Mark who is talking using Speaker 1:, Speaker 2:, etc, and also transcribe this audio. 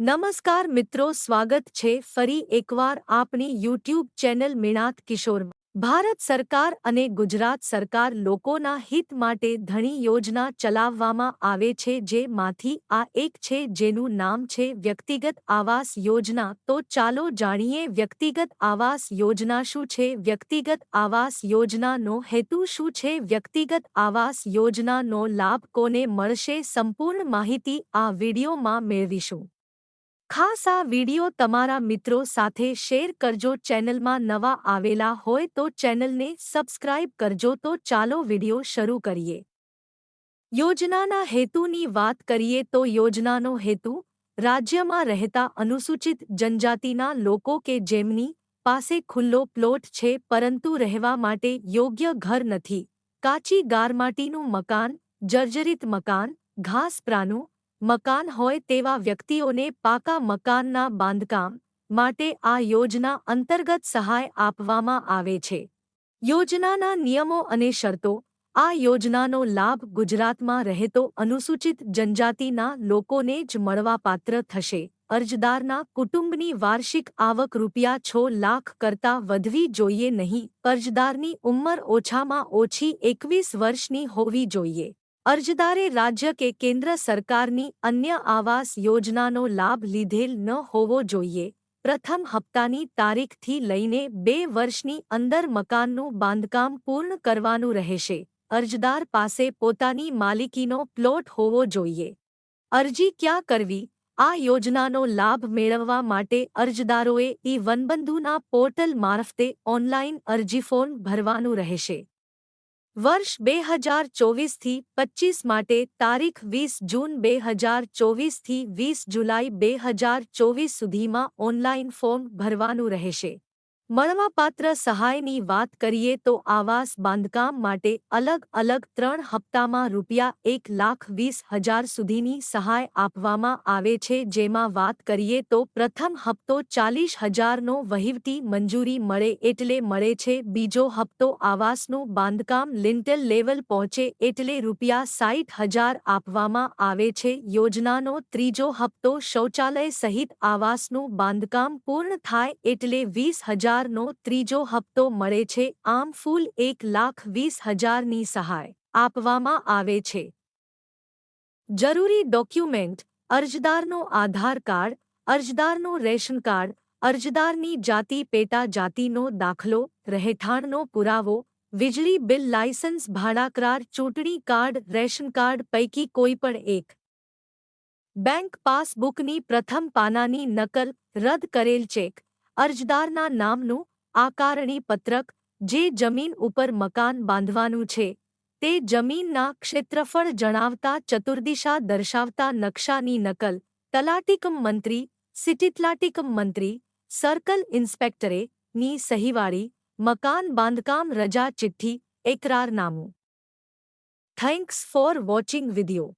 Speaker 1: નમસ્કાર મિત્રો, સ્વાગત છે ફરી એકવાર આપની યુટ્યુબ ચેનલ મિણાત કિશોર ભારત સરકાર અને ગુજરાત સરકાર લોકોના હિત માટે ઘણી યોજના ચલાવવામાં આવે છે, જેમાંથી આ એક છે, જેનું નામ છે વ્યક્તિગત આવાસ યોજના. તો ચાલો જાણીએ વ્યક્તિગત આવાસ યોજના શું છે? વ્યક્તિગત આવાસ યોજનાનો હેતુ શું છે? વ્યક્તિગત આવાસ યોજનાનો લાભ કોને મળશે? સંપૂર્ણ માહિતી આ વિડીયોમાં મેળવીશું. ખાસ આ વિડિયો તમારા મિત્રો સાથે શેર કરજો. ચેનલમાં નવા આવેલા હોય તો ચેનલને સબસ્ક્રાઇબ કરજો તો ચાલો વિડિયો શરૂ કરીએ. યોજનાના હેતુની વાત કરીએ તો યોજનાનો હેતુ, રાજ્યમાં રહેતા અનુસૂચિત જનજાતિના લોકો કે જેમની પાસે ખુલ્લો પ્લોટ છે પરંતુ રહેવા માટે યોગ્ય ઘર નથી. કાચી ગારમાટીનું મકાન, જર્જરિત મકાન, ઘાસપ્રાનું મકાન હોય તેવા વ્યક્તિઓને પાકા મકાનના બાંધકામ માટે આ યોજના અંતર્ગત સહાય આપવામાં આવે છે. યોજનાના નિયમો અને શરતો. આ યોજનાનો લાભ ગુજરાતમાં રહેતો અનુસૂચિત જનજાતિના લોકોને જ મળવાપાત્ર થશે. અરજદારના કુટુંબની વાર્ષિક આવક રૂપિયા છ લાખ કરતાં વધવી જોઈએ નહીં. અરજદારની ઉંમર ઓછામાં ઓછી એકવીસ વર્ષની હોવી જોઈએ. અરજદારે રાજ્ય કે કેન્દ્ર સરકારની અન્ય આવાસ યોજનાનો લાભ લીધેલ ન હોવો જોઈએ. પ્રથમ હપ્તાની તારીખથી લઈને બે વર્ષની અંદર મકાનનું બાંધકામ પૂર્ણ કરવાનું રહેશે. અરજદાર પાસે પોતાની માલિકીનો પ્લોટ હોવો જોઈએ. અરજી ક્યાં કરવી? આ યોજનાનો લાભ મેળવવા માટે અરજદારોએ ઈ વનબંધુના પોર્ટલ મારફતે ઓનલાઈન અરજી ફોર્મ ભરવાનું રહેશે. વર્ષ બે હજાર ચોવીસથી પચ્ચીસ માટે તારીખ વીસ જૂન બે હજાર ચોવીસથી વીસ જુલાઈ બે હજાર ચોવીસ સુધીમાં ઓનલાઇન ફોર્મ ભરવાનું રહેશે. મળવાપાત્ર સહાયની વાત કરીએ તો આવાસ બાંધકામ માટે અલગ અલગ ત્રણ હપ્તામાં રૂપિયા એક લાખ વીસ હજાર સુધીની સહાય આપવામાં આવે છે. જેમાં વાત કરીએ તો પ્રથમ હપ્તો ચાલીસ હજારનો વહીવટી મંજૂરી મળે એટલે મળે છે. બીજો હપ્તો આવાસનું બાંધકામ લિન્ટેલ લેવલ પહોંચે એટલે રૂપિયા સાઠ હજાર આપવામાં આવે છે. યોજનાનો ત્રીજો હપ્તો શૌચાલય સહિત આવાસનું બાંધકામ પૂર્ણ થાય એટલે વીસ હજાર હજારનો ત્રીજો હપ્તો મળે છે. આમ ફૂલ એક લાખ વીસ હજારની સહાય આપવામાં આવે છે. જરૂરી ડોક્યુમેન્ટ, અરજદારનો આધાર કાર્ડ, અરજદારનો રેશન કાર્ડ, અરજદારની જાતિ, પેટા જાતિનો દાખલો, રહેઠાણનો પુરાવો, વીજળી બિલ, લાયસન્સ, ભાડાકરાર, ચૂંટણી કાર્ડ, રેશન કાર્ડ પૈકી કોઈપણ એક. બેંક પાસબુકની પ્રથમ પાનાની નકલ રદ કરેલ ચેક અરજદારના નામનું આકારણી પત્રક જે જમીન ઉપર મકાન બાંધવાનું છે, તે જમીનના ક્ષેત્રફળ જણાવતા ચતુર્દિશા દર્શાવતા નકશાની નકલ તલાટીકમ મંત્રી સિટીતલાટીકમ મંત્રી, સર્કલ ઇન્સ્પેક્ટરે ની સહીવાળી મકાન બાંધકામ રજા ચિઠ્ઠી એકરારનામું. Thanks for watching video